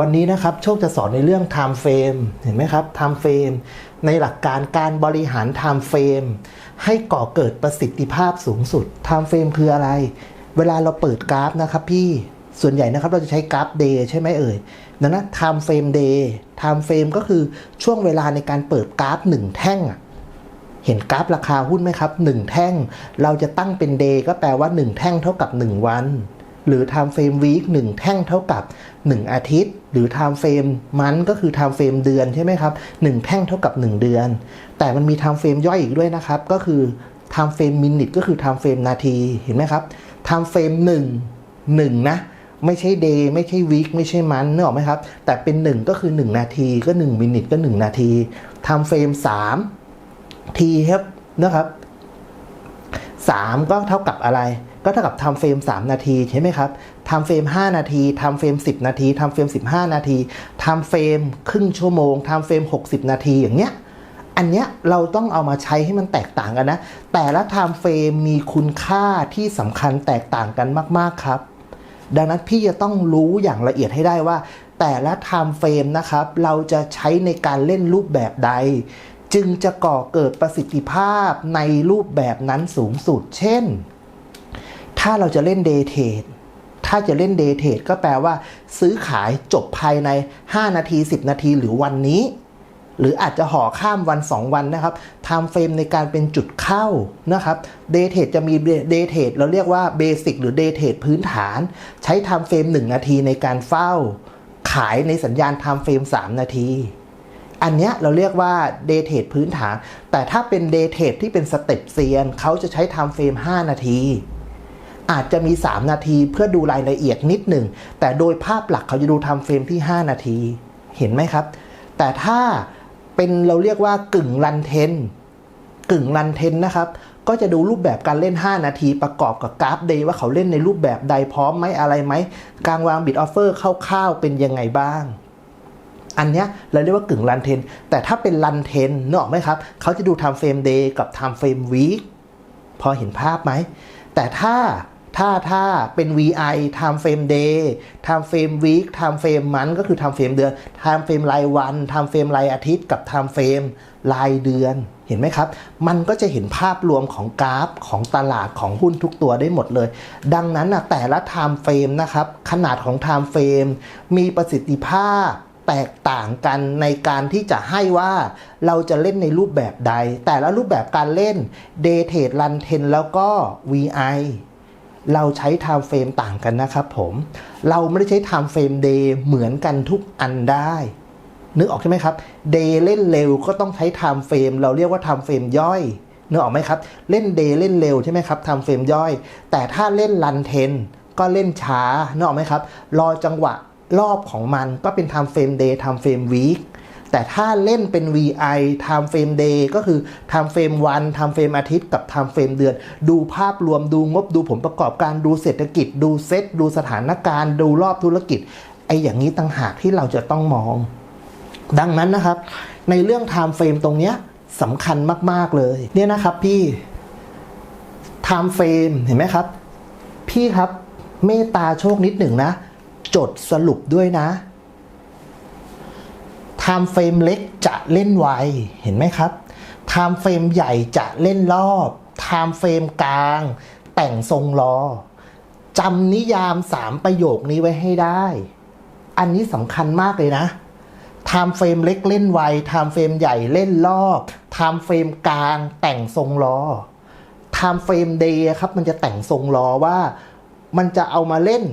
วันนี้นะครับโชคจะสอนในเรื่อง time frame เห็นไหมครับ time frame ในหลักการการบริหาร time frame ให้ก่อเกิดประสิทธิภาพสูงสุด time frame คืออะไร เวลาเราเปิดกราฟนะครับพี่ส่วนใหญ่นะครับเราจะใช้กราฟ day ใช่ไหมเอ่ยดังนั้น time frame day time frame ก็คือช่วงเวลาในการเปิดกราฟหนึ่งแท่งเห็นกราฟราคาหุ้นไหมครับ 1 แท่ง เราจะตั้งเป็น day ก็แปลว่า 1 แท่งเท่ากับ 1 วัน หรือ time frame week 1 แท่งเท่ากับ 1 อาทิตย์ หรือ time frame month ก็คือ time frame เดือนใช่ไหมครับ 1 แท่งเท่ากับ 1 เดือน แต่มันมี time frame ย่อยอีกด้วยนะครับ ก็คือ time frame minute ก็คือ time frame นาทีเห็นไหมครับ time frame 1 1 นะไม่ใช่ day ไม่ใช่ week ไม่ใช่มันนึกออกไหมครับ แต่เป็น 1 ก็คือ 1 นาทีก็1มินิทก็ 1 นาที time frame 3ทีครับนะครับสามก็เท่ากับอะไร ก็เท่ากับทำเฟรม 3 นาทีใช่ไหมครับทำเฟรม 5 นาทีทำเฟรม 10 นาทีทำเฟรม 15 นาทีทำเฟรมครึ่งชั่วโมงทำเฟรม 60 นาทีอย่างเงี้ยอันเนี้ยเราต้องเอามาใช้ให้มันแตกต่างกันนะ แต่ละไทม์เฟรมมีคุณค่าที่สำคัญแตกต่างกันมาก ๆ ครับ ดังนั้นพี่จะต้องรู้อย่างละเอียดให้ได้ว่า แต่ละไทม์เฟรมนะครับ เราจะใช้ในการเล่นรูปแบบใด จึงจะก่อเกิดประสิทธิภาพในรูปแบบนั้นสูงสุด เช่น ถ้าเราจะเล่นเดย์เทรดถ้าจะเล่นเดย์เทรดก็แปลว่า ซื้อขายจบภายใน 5 นาที 10 นาทีหรือวันนี้ หรืออาจจะห่อข้ามวัน 2 วันนะครับไทม์เฟรมในการเป็นจุดเข้านะครับเดย์เทรดจะมีเดย์เทรดเราเรียกว่าเบสิกหรือเดย์เทรดพื้นฐาน ใช้ไทม์เฟรม1 นาทีในการเฝ้า ขายในสัญญาณไทม์เฟรม3 นาทีอันเนี้ยเราเรียกว่าเดเทดพื้นฐาน แต่ถ้าเป็นเดเทดที่เป็นสเต็ปเซียนเขาจะใช้ไทม์เฟรม5 นาที อาจจะมี 3 นาทีเพื่อดูรายละเอียดนิดหนึ่ง แต่โดยภาพหลักเขาจะดูทม์เฟรมที่ 5 นาที เห็นไหมครับ แต่ถ้าเป็นเราเรียกว่ากึ่งรันเทนกึ่งรันเทนนะครับ ก็จะดูรูปแบบการเล่น 5 นาที ประกอบกับกราฟเดย์ว่าเขาเล่นในรูปแบบใดพร้อมไหมอะไรไหม การวางบิดออฟเฟอร์คร่าวๆเป็นยังไงบ้าง อันเนี้ยเราเรียกว่ากึ่งรันเทน แต่ถ้าเป็นรันเทนเนออกไหมครับ เขาจะดู time frame day กับ time frame week พอเห็นภาพไหม แต่ถ้า ถ้าถ้าเป็น VI time frame day time frame week time frame month ก็คือ time frame เดือน time frame รายวัน time frame รายอาทิตย์กับ time frame รายเดือนเห็นไหมครับ มันก็จะเห็นภาพรวมของกราฟของตลาดของหุ้นทุกตัวได้หมดเลย ดังนั้นนะแต่ละ time frame นะครับ ขนาดของ time frame มีประสิทธิภาพแตกต่างกันในการที่จะให้ว่าเราจะเล่นในรูปแบบใด แต่ละรูปแบบการเล่น Day Trade Run 10 แล้วก็ VI เราใช้ Time Frame ต่างกันนะครับผม เราไม่ได้ใช้ Time Frame Day เหมือนกันทุกอันได้ นึกออกใช่ไหมครับ Day เล่นเร็วก็ต้องใช้ Time Frame เราเรียกว่า Time Frame ย่อยนึกออกไหมครับ เล่น Day เล่นเร็วใช่ไหมครับ Time Frame ย่อย แต่ถ้าเล่น Run 10ก็เล่นช้านึกออกไหมครับ รอจังหวะรอบของมันก็เป็น time frame day time frame week แต่ถ้าเล่นเป็น VI time frame day ก็คือ time frame วัน time frame อาทิตย์กับ time frame เดือน ดูภาพรวมดูงบดูผลประกอบการดูเศรษฐกิจ ดูเซตดูสถานการณ์ ดูรอบธุรกิจไอ้อย่างนี้ต่างหากที่เราจะต้องมอง ดังนั้นนะครับ ในเรื่อง time frame ตรงเนี้ยสำคัญมาก ๆ เลยเนี่ยนะครับพี่ time frame เห็นไหมครับ พี่ครับเมตตาโชคนิดหนึ่งนะ จดสรุปด้วยนะ time frame เล็กจะเล่นไว เห็นไหมครับ time frame ใหญ่จะเล่นรอบ time frame กลาง แต่งทรงรอจำนิยาม 3 ประโยคนี้ไว้ให้ได้ อันนี้สำคัญมากเลยนะ time frame เล็กเล่นไว time frame ใหญ่เล่นรอบ time frame กลาง แต่งทรงรอ time frame day ครับ มันจะแต่งทรงรอว่า มันจะเอามาเล่น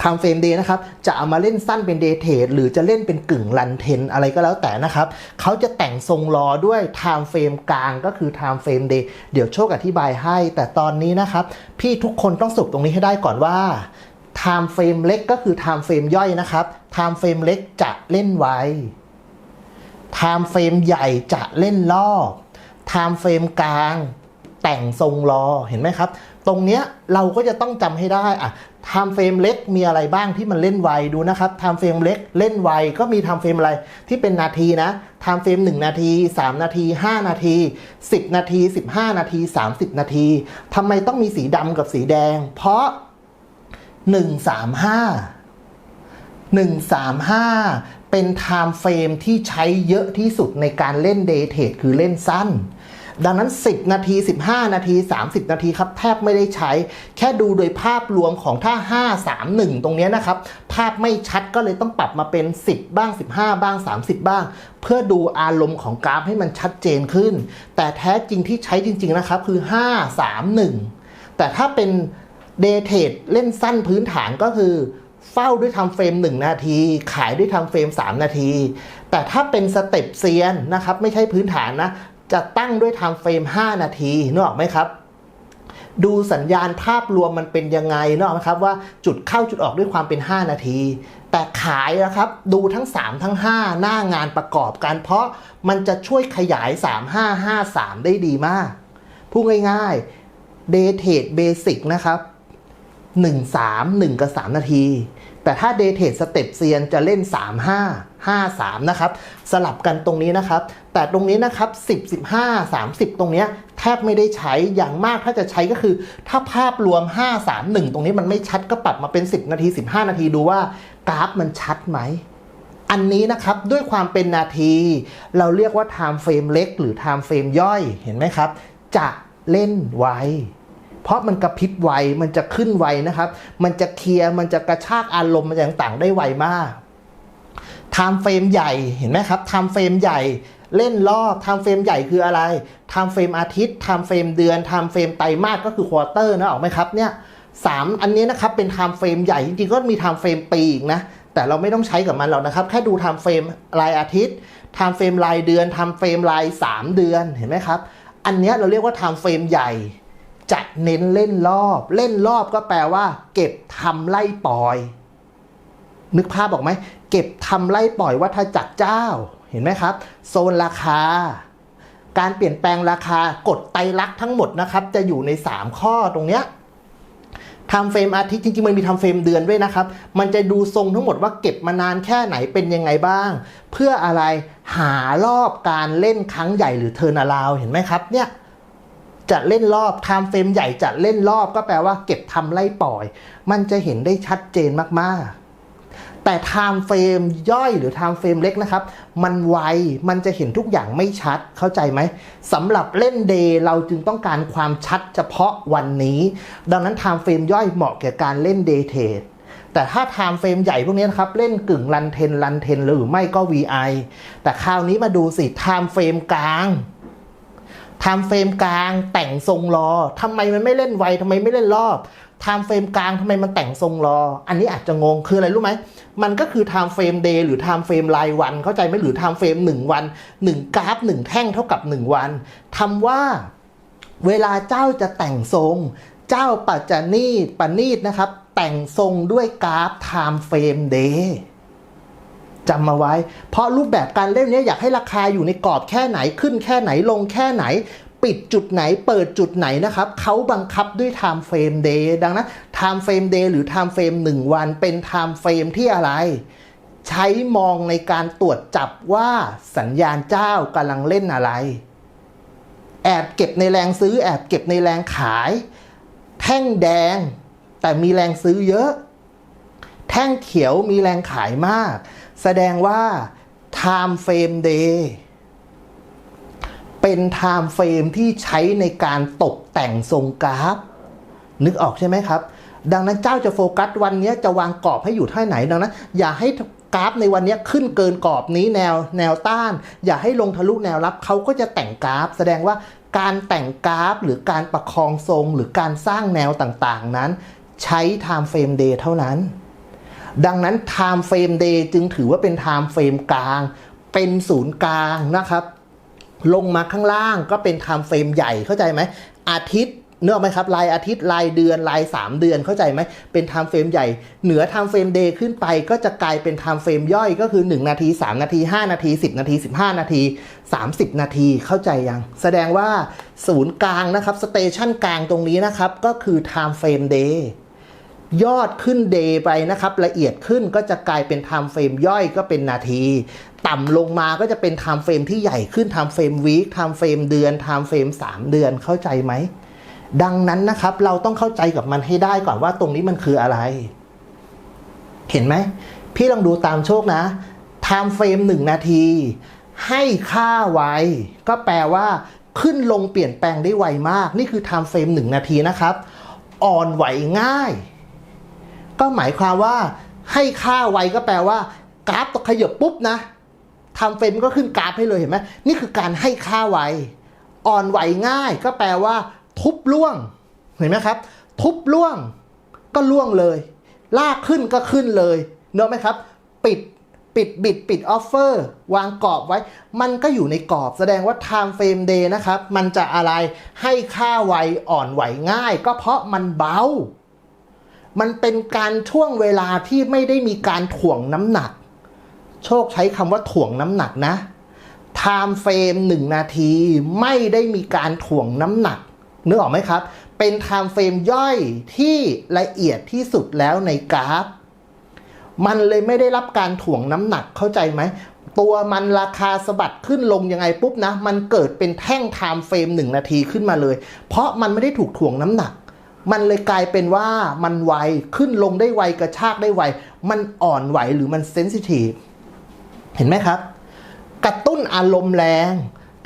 time frame day นะครับ จะเอามาเล่นสั้นเป็น day trade หรือจะเล่นเป็นกึ่งรันเทนอะไรก็แล้วแต่นะครับ เขาจะแต่งทรงรอด้วย time frame กลางก็คือ time frame day เดี๋ยวโชคอธิบายให้ แต่ตอนนี้นะครับ พี่ทุกคนต้องสรุปตรงนี้ให้ได้ก่อนว่า time frame เล็กก็คือ time frame ย่อยนะครับ time frame เล็กจะเล่นไว time frame ใหญ่จะเล่นรอบ time frame กลางแต่งทรงรอเห็นไหมครับ ตรงเนี้ยเราก็จะต้องจำให้ได้อะ time frame เล็กมีอะไรบ้างที่มันเล่นไวดูนะครับ time frame เล็กเล่นไวก็มี time frame อะไรที่เป็นนาทีนะ time frame 1นาที 3 นาที 5 นาที 10 นาที 15 นาที 30 นาทีทำไมต้องมีสีดำกับสีแดง เพราะ 135 135 เป็น time frame ที่ใช้เยอะที่สุดในการเล่น day trade คือเล่นสั้น ดังนั้น 10 นาที 15 นาที 30 นาทีครับแทบไม่ได้ใช้ แค่ดูโดยภาพรวมของถ้า 5 3 1 ตรงนี้นะครับ ภาพไม่ชัดก็เลยต้องปรับมาเป็น 10 บ้าง 15 บ้าง 30 บ้าง เพื่อดูอารมณ์ของกราฟให้มันชัดเจนขึ้น แต่แท้จริงที่ใช้จริง ๆ นะครับ คือ 5 3 1 แต่ถ้าเป็นเดเทดเล่นสั้นพื้นฐานก็คือเฝ้าด้วยทำเฟรม 1 นาที ขายด้วยทำเฟรม 3 นาที แต่ถ้าเป็นสเต็ปเซียนนะครับ ไม่ใช่พื้นฐานนะ จะตั้งด้วยทำเฟรม 5 นาทีนึกออกไหมครับดูสัญญาณภาพรวมมันเป็นยังไงนึกออกไหมครับว่าจุดเข้าจุดออกด้วยความเป็น 5 นาที แต่ขายนะครับดูทั้ง 3 ทั้ง 5 หน้างานประกอบกัน เพราะมันจะช่วยขยาย 3553 ได้ดีมากพูดง่ายๆ Day Trade Basic นะครับ 1 3 1 กับ 3 นาที แต่ถ้า Day Trade Step เซียนจะเล่น 3 5 5 3 นะครับ สลับกันตรงนี้นะครับ แต่ตรงนี้นะครับ 10 15 30 ตรงเนี้ยแทบไม่ได้ใช้อย่างมากถ้าจะใช้ก็คือ ถ้าภาพรวม 5 3 1 ตรงนี้มันไม่ชัดก็ปรับมาเป็น 10 นาที 15 นาทีดูว่ากราฟมันชัดไหมอันนี้นะครับด้วยความเป็นนาที เราเรียกว่า time frame เล็ก หรือ time frame ย่อยเห็นไหมครับ จะเล่นไวเพราะมันกระพริบไวมันจะขึ้นไวนะครับ มันจะเคลียร์มันจะกระชากอารมณ์มันต่างๆ ได้ไวมาก ไทม์เฟรมใหญ่เห็นไหมครับไทม์เฟรมใหญ่เล่นรอบไทม์เฟรมใหญ่คืออะไรไทม์เฟรมอาทิตย์ไทม์เฟรมเดือนไทม์เฟรมไตรมาสก็คือควอเตอร์นะออกไหมครับเนี่ยสามอันนี้นะครับเป็นไทม์เฟรมใหญ่จริงๆก็มีไทม์เฟรมปีอีกนะแต่เราไม่ต้องใช้กับมันหรอกนะครับ แค่ดูไทม์เฟรมรายอาทิตย์ไทม์เฟรมรายเดือนไทม์เฟรมรายสามเดือนเห็นไหมครับ อันนี้เราเรียกว่าไทม์เฟรมใหญ่ จะเน้นเล่นรอบ เล่นรอบก็แปลว่า เก็บทำไล่ปล่อย นึกภาพบอกไหม เก็บทำไล่ปล่อยวัฏจักรเจ้า เห็นไหมครับ โซนราคา การเปลี่ยนแปลงราคากฎไตรลักษณ์ทั้งหมดนะครับ จะอยู่ใน 3 ข้อตรงเนี้ยทำเฟรมอาทิตย์จริงๆ มันมีทำเฟรมเดือนด้วยนะครับ มันจะดูทรงทั้งหมดว่าเก็บมานานแค่ไหนเป็นยังไงบ้าง เพื่ออะไรหารอบการเล่นครั้งใหญ่หรือเทอร์นาลาวเห็นไหมครับเนี่ยจะเล่นรอบไทม์เฟรมใหญ่จะเล่นรอบก็แปลว่าเก็บทำไล่ปล่อย มันจะเห็นได้ชัดเจนมากๆ แต่ไทม์เฟรมย่อยหรือไทม์เฟรมเล็กนะครับ มันไว มันจะเห็นทุกอย่างไม่ชัด เข้าใจไหมสำหรับเล่นเดย์เราจึงต้องการความชัดเฉพาะวันนี้ ดังนั้นไทม์เฟรมย่อยเหมาะแก่การเล่นเดย์เทรดแต่ถ้าไทม์เฟรมใหญ่พวกนี้นะครับ เล่นกึ่งรันเทนรันเทนหรือไม่ก็ VI แต่คราวนี้มาดูสิไทม์เฟรมกลางไทม์เฟรมกลางแต่งทรงรอทำไมมันไม่เล่นไวทำไมไม่เล่นรอบ ไทม์เฟรมกลางทำไมมันแต่งทรงรอ อันนี้อาจจะงงคืออะไรรู้ไหม มันก็คือไทม์เฟรมเดย์หรือไทม์เฟรมรายวัน เข้าใจไหมหรือไทม์เฟรม1 วัน 1 กราฟ 1 แท่งเท่ากับ 1 วันทำว่าเวลาเจ้าจะแต่งทรง เจ้าปัจจานีตปณีตนะครับ แต่งทรงด้วยกราฟไทม์เฟรมเดย์จำมาไว้ เพราะรูปแบบการเล่นนี้อยากให้ราคาอยู่ในกรอบแค่ไหนขึ้นแค่ไหนลงแค่ไหน ปิดจุดไหนเปิดจุดไหนนะครับเขาบังคับด้วย time frame day ดังนั้น time frame day หรือ time frame 1 วันเป็น time frame ที่อะไร ใช้มองในการตรวจจับว่าสัญญาณเจ้ากำลังเล่นอะไร แอบเก็บในแรงซื้อ แอบเก็บในแรงขาย แท่งแดง แต่มีแรงซื้อเยอะ แท่งเขียวมีแรงขายมาก แสดงว่า time frame day เป็น time frame ที่ใช้ในการตกแต่งทรงกราฟ นึกออกใช่ไหมครับ ดังนั้นเจ้าจะโฟกัสวันนี้จะวางกรอบให้อยู่ท่าไหนดังนั้น อย่าให้กราฟในวันนี้ขึ้นเกินกรอบนี้แนวแนวต้าน อย่าให้ลงทะลุแนวรับเขาก็จะแต่งกราฟ แสดงว่าการแต่งกราฟหรือการประคองทรงหรือการสร้างแนวต่างๆนั้น ใช้ time frame day เท่านั้น ดังนั้น time frame day จึงถือว่าเป็น time frame กลาง เป็นศูนย์กลางนะครับ ลงมาข้างล่างก็เป็น time frame ใหญ่เข้าใจไหมอาทิตย์เนื้อไหมครับรายอาทิตย์รายเดือนราย 3 เดือนเข้าใจไหมเป็น time frame ใหญ่ เหนือ time frame day ขึ้นไปก็จะกลายเป็น time frame ย่อยก็คือ 1 นาที 3 นาที 5 นาที 10 นาที 15 นาที 30 นาทีเข้าใจยัง แสดงว่าศูนย์กลางนะครับสเตชันกลางตรงนี้นะครับ ก็คือ time frame day ยอดขึ้นเดย์ไปนะครับ ละเอียดขึ้นก็จะกลายเป็น time frame ย่อยก็เป็นนาที ต่ำลงมาก็จะเป็น time frame ที่ใหญ่ขึ้น time frame week time frame เดือน time frame 3เดือนเข้าใจไหม ดังนั้นนะครับ เราต้องเข้าใจกับมันให้ได้ก่อนว่าตรงนี้มันคืออะไร เห็นไหม พี่ลองดูตามโชคนะ time frame หนึ่งนาที ให้ค่าไวก็แปลว่า ขึ้นลงเปลี่ยนแปลงได้ไวมาก นี่คือ time frame หนึ่งนาทีนะครับ อ่อนไหวง่าย ก็หมายความว่าให้ค่าไวก็แปลว่ากราฟตกขยับปุ๊บนะ ทำเฟรมก็ขึ้นกราฟให้เลยเห็นไหมนี่คือการให้ค่าไวอ่อนไหวง่ายก็แปลว่า ทุบล่วง เห็นไหมครับ ทุบล่วงก็ล่วงเลย ลากขึ้นก็ขึ้นเลยเนอะไหมครับ ปิดปิดบิดปิดออฟเฟอร์วางกรอบไว้ มันก็อยู่ในกรอบแสดงว่า time frame day นะครับ มันจะอะไรให้ค่าไวอ่อนไหวง่าย ก็เพราะมันเบา มันเป็นการช่วงเวลาที่ไม่ได้มีการถ่วงน้ำหนัก โชคใช้คำว่าถ่วงน้ำหนักนะ time frame หนึ่งนาทีไม่ได้มีการถ่วงน้ำหนักนึกออกไหมครับ เป็น time frame ย่อยที่ละเอียดที่สุดแล้วในกราฟ มันเลยไม่ได้รับการถ่วงน้ำหนักเข้าใจไหม ตัวมันราคาสะบัดขึ้นลงยังไงปุ๊บนะ มันเกิดเป็นแท่ง time frame หนึ่งนาทีขึ้นมาเลย เพราะมันไม่ได้ถูกถ่วงน้ำหนัก มันเลยกลายเป็นว่ามันไวขึ้นลงได้ไวกระชากได้ไว มันอ่อนไหวหรือมันเซนซิทีฟ เห็นไหมครับ กระตุ้นอารมณ์แรง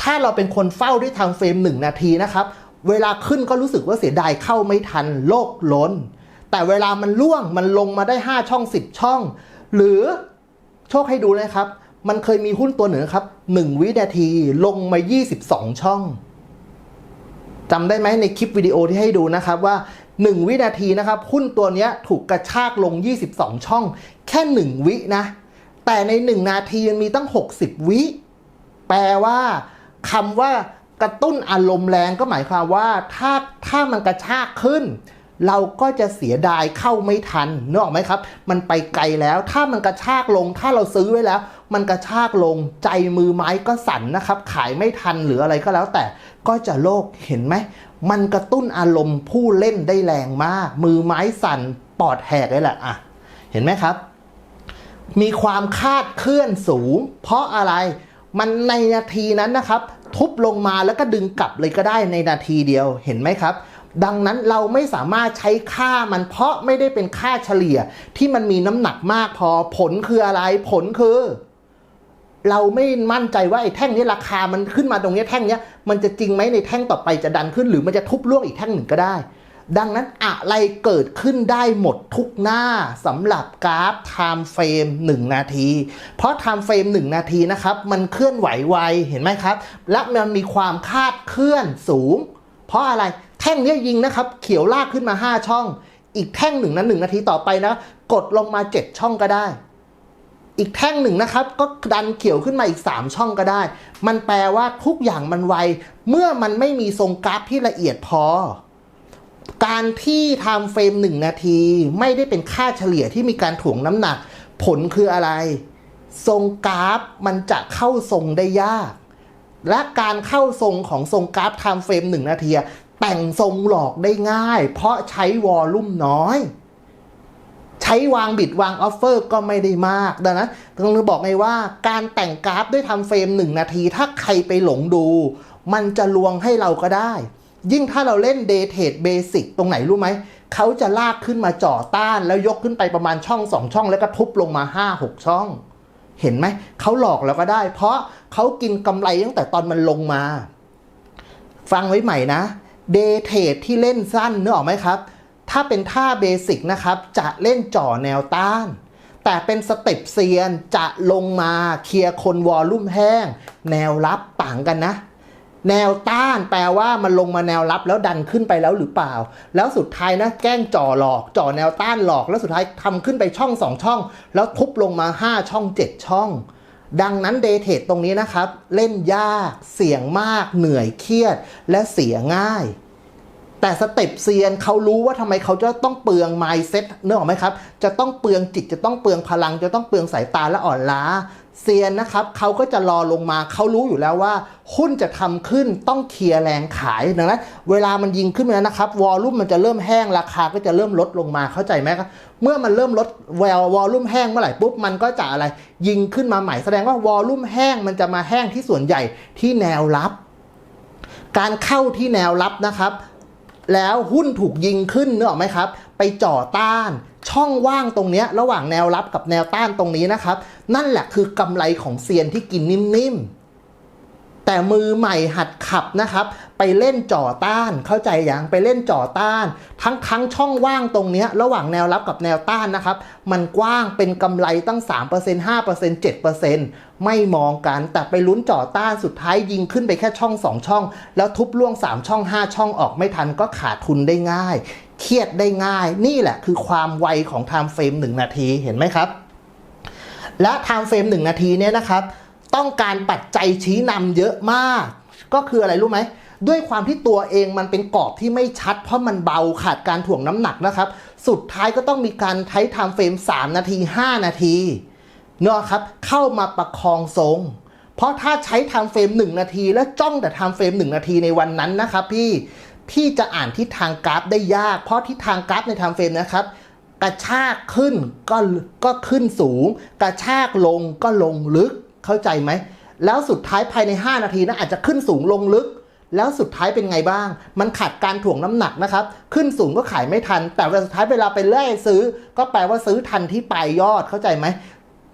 ถ้าเราเป็นคนเฝ้าด้วยทางเฟรมหนึ่งนาทีนะครับ เวลาขึ้นก็รู้สึกว่าเสียดายเข้าไม่ทันโลกล้น แต่เวลามันล่วงมันลงมาได้ 5 ช่อง 10 ช่อง หรือโชคให้ดูนะครับ มันเคยมีหุ้นตัวหนึ่งครับ 1 วินาทีลงมา 22 ช่องจำได้ไหมในคลิปวิดีโอที่ให้ดูนะครับว่า 1 วินาทีนะครับหุ้นตัวนี้ถูกกระชากลง 22 ช่อง แค่ 1 วินะ แต่ใน1นาทีมันมีตั้ง 60 วิ แปลว่าคำว่ากระตุ้นอารมณ์แรงก็หมายความว่า ถ้าถ้ามันกระชากขึ้น เราก็จะเสียดายเข้าไม่ทันนึกออกไหมครับ มันไปไกลแล้ว ถ้ามันกระชากลง ถ้าเราซื้อไว้แล้ว มันกระชากลงใจมือไม้ก็สั่นนะครับ ขายไม่ทันหรืออะไรก็แล้ว แต่ก็จะโลกเห็นไหมมันกระตุ้นอารมณ์ผู้เล่นได้แรงมาก มือไม้สั่นปอดแหกเลยแหละอะ เห็นไหมครับ มีความคาดเคลื่อนสูง เพราะอะไรมันในนาทีนั้นนะครับ ทุบลงมาแล้วก็ดึงกลับเลยก็ได้ในนาทีเดียวเห็นไหมครับ ดังนั้นเราไม่สามารถใช้ค่ามันเพราะไม่ได้เป็นค่าเฉลี่ย ที่มันมีน้ำหนักมากพอผลคืออะไรผลคือ เราไม่มั่นใจว่าไอ้แท่งนี้ราคามันขึ้นมาตรงนี้แท่งนี้มันจะจริงไหมในแท่งต่อไปจะดันขึ้น หรือมันจะทุบล่วงอีกแท่งหนึ่งก็ได้ ดังนั้นอะไรเกิดขึ้นได้หมดทุกหน้าสำหรับกราฟ time frame 1 นาที เพราะ time frame 1 นาทีนะครับ มันเคลื่อนไหวไวเห็นไหมครับ และมันมีความคาดเคลื่อนสูง เพราะอะไรแท่งนี้ยิงนะครับ เขียวลากขึ้นมา 5 ช่อง อีกแท่งหนึ่งนะหนึ่งนาทีต่อไปนะ กดลงมา 7 ช่องก็ได้ อีกแท่งหนึ่งนะครับ ก็ดันเขียวขึ้นมาอีก 3 ช่องก็ได้ มันแปลว่าทุกอย่างมันไว เมื่อมันไม่มีทรงกราฟที่ละเอียดพอ การที่ทำเฟรมหนึ่งนาทีไม่ได้เป็นค่าเฉลี่ยที่มีการถ่วงน้ำหนัก ผลคืออะไร ทรงกราฟมันจะเข้าทรงได้ยาก และการเข้าทรงของทรงกราฟไทม์เฟรมหนึ่งนาทีแต่งทรงหลอกได้ง่าย เพราะใช้วอลลุ่มน้อย ใช้วางบิดวางออฟเฟอร์ก็ไม่ได้มากดังนั้นต้องบอกไงว่า การแต่งกราฟด้วยทำเฟรมหนึ่งนาที ถ้าใครไปหลงดู มันจะลวงให้เราก็ได้ ยิ่งถ้าเราเล่นเดเทดเบสิกตรงไหนรู้ไหม เขาจะลากขึ้นมาจ่อต้าน แล้วยกขึ้นไปประมาณช่องสองช่อง แล้วก็ทุบลงมาห้าหกช่อง เห็นไหม เขาหลอกเราก็ได้ เพราะเขากินกำไรตั้งแต่ตอนมันลงมา ฟังไว้ใหม่นะเดเทดที่เล่นสั้นนึกออกไหมครับ ถ้าเป็นท่าเบสิกนะครับ จะเล่นจ่อแนวต้าน แต่เป็นสเต็ปเซียนจะลงมาเคลียร์คนวอลลุ่มแห้ง แนวรับต่างกันนะ แนวต้านแปลว่ามันลงมาแนวรับแล้วดันขึ้นไปแล้วหรือเปล่า แล้วสุดท้ายนะแกล้งจ่อหลอก จ่อแนวต้านหลอก แล้วสุดท้ายทำขึ้นไปช่องสองช่อง แล้วทุบลงมา 5 ช่อง 7 ช่อง ดังนั้นเดเทดตรงนี้นะครับ เล่นยากเสี่ยงมาก เหนื่อยเครียด และเสียง่าย แต่สเต็ปเซียนเขารู้ว่าทำไมเขาจะต้องเปลืองไมซ์เซ็ตเนื้อออกไหมครับ จะต้องเปลืองจิตจะต้องเปลืองพลัง จะต้องเปลืองสายตาและอ่อนล้า เซียนนะครับเขาก็จะรอลงมาเขารู้อยู่แล้วว่า หุ้นจะทำขึ้นต้องเคลียร์แรงขายดังนั้นเวลามันยิงขึ้นมาแล้วนะครับวอลลุ่มมันจะเริ่มแห้งราคาก็จะเริ่มลดลงมาเข้าใจไหมครับเมื่อมันเริ่มลดแวววอลลุ่มแห้งเมื่อไหร่ปุ๊บมันก็จะอะไรยิงขึ้นมาใหม่แสดงว่าวอลลุ่มแห้งมันจะมาแห้งที่ส่วนใหญ่ที่แนวรับ การเข้าที่แนวรับนะครับ แล้วหุ้นถูกยิงขึ้นเนอะไหมครับ ไปจ่อต้านช่องว่างตรงนี้ระหว่างแนวรับกับแนวต้านตรงนี้นะครับ นั่นแหละคือกำไรของเซียนที่กินนิ่มๆ แต่มือใหม่หัดขับนะครับ ไปเล่นจ่อต้านเข้าใจอยังไปเล่นจ่อต้าน ทั้งทั้งช่องว่างตรงนี้ระหว่างแนวรับกับแนวต้านนะครับ มันกว้างเป็นกำไรตั้ง 3% 5% 7%ไม่มองกันแต่ไปลุ้นจ่อต้านสุดท้ายยิงขึ้นไปแค่ช่อง 2 ช่อง แล้วทุบล่วง 3 ช่อง 5 ช่องออกไม่ทันก็ขาดทุนได้ง่าย เครียดได้ง่าย นี่แหละคือความไวของไทม์เฟรม1นาทีเห็นไหมครับ และไทม์เฟรม1นาทีเนี่ยนะครับ ต้องการปัจจัยชี้นำเยอะมาก ก็คืออะไรรู้ไหมด้วยความที่ตัวเองมันเป็นกรอบที่ไม่ชัด เพราะมันเบาขาดการถ่วงน้ำหนักนะครับ สุดท้ายก็ต้องมีการใช้ไทม์เฟรม 3 นาที 5 นาทีเนาะครับเข้ามาประคองทรง เพราะถ้าใช้ไทม์เฟรม 1 นาที แล้วจ้องแต่ไทม์เฟรม 1 นาทีในวันนั้นนะครับพี่พี่จะอ่านทิศทางกราฟได้ยาก เพราะทิศทางกราฟในไทม์เฟรมนะครับกระชากขึ้นก็ก็ขึ้นสูง กระชากลงก็ลงลึก เข้าใจไหม แล้วสุดท้ายภายใน 5 นาทีนะอาจจะขึ้นสูงลงลึก แล้วสุดท้ายเป็นไงบ้าง มันขาดการถ่วงน้ำหนักนะครับ ขึ้นสูงก็ขายไม่ทัน แต่เวลาสุดท้ายเวลาไปเล่ซื้อ ก็แปลว่าซื้อทันที่ปลายยอดเข้าใจไหม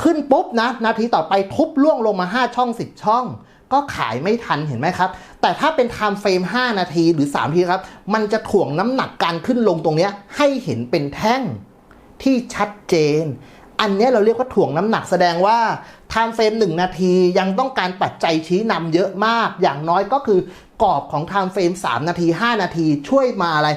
ขึ้นปุ๊บนะ นาทีต่อไปทุบล่วงลงมา 5 ช่อง 10 ช่อง ก็ขายไม่ทันเห็นไหมครับ แต่ถ้าเป็นไทม์เฟรม5 นาทีหรือ3นาทีครับ มันจะถ่วงน้ำหนักการขึ้นลงตรงนี้ให้เห็นเป็นแท่งที่ชัดเจน อันนี้เราเรียกว่าถ่วงน้ำหนักแสดงว่าไทม์เฟรม1 นาทียังต้องการปัจจัยชี้นำเยอะมาก อย่างน้อยก็คือกรอบของไทม์เฟรม3 นาที 5 นาทีช่วยมาอะไร